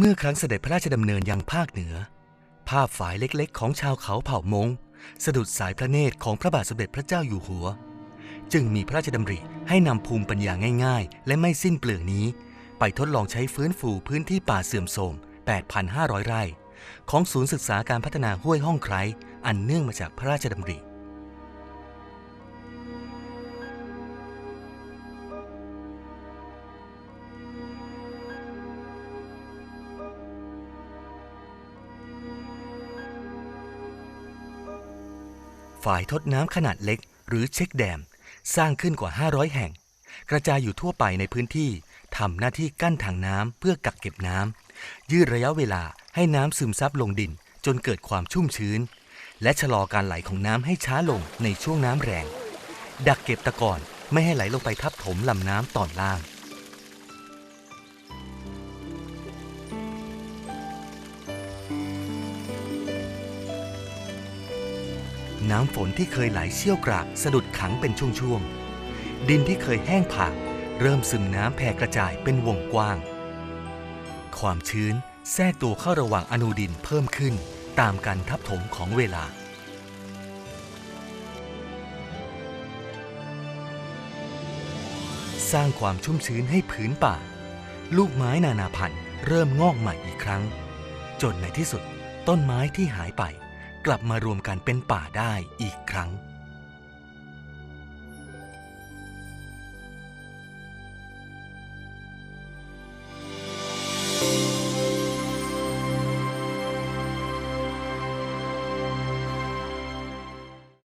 เมื่อครั้งเสด็จพระราชดำเนินยังภาคเหนือ ภาพฝายเล็กๆ ของชาวเขาเผ่ามงสะดุดสายพระเนตรของพระบาทสมเด็จพระเจ้าอยู่หัว จึงมีพระราชดำริให้นำภูมิปัญญาง่าย ๆ และไม่สิ้นเปลืองนี้ ไปทดลองใช้ฟื้นฟูพื้นที่ป่าเสื่อมโทรม 8,500 ไร่ ของศูนย์ศึกษาการพัฒนาห้วยห้องไคร้อันเนื่องมาจากพระราชดำริ ฝ่ายทดน้ำขนาดเล็ก หรือเช็คแดม สร้างขึ้นกว่า 500 แห่ง กระจายอยู่ทั่วไปในพื้นที่ทำหน้าที่กั้นถังน้ำเพื่อกักเก็บน้ำยืดระยะเวลาให้น้ำซึมซับลงดินจนเกิดความชุ่มชื้น และชะลอการไหลของน้ำให้ช้าลงในช่วงน้ำแรง ดักเก็บตะกอนไม่ให้ไหลลงไปทับถมลำน้ำตอนล่าง น้ำฝนที่เคยไหลเชี่ยวกรากสะดุดขังเป็นช่วงๆ ดินที่เคยแห้งผากเริ่มซึมน้ำแผ่กระจายเป็นวงกว้าง ความชื้นแทรกตัวเข้าระหว่างอนูดินเพิ่มขึ้นตามการทับถมของเวลา สร้างความชุ่มชื้นให้ผืนป่า ลูกไม้นานาพันธุ์เริ่มงอกใหม่อีกครั้ง จนในที่สุดต้นไม้ที่หายไป กลับมารวมกันเป็นป่าได้อีกครั้ง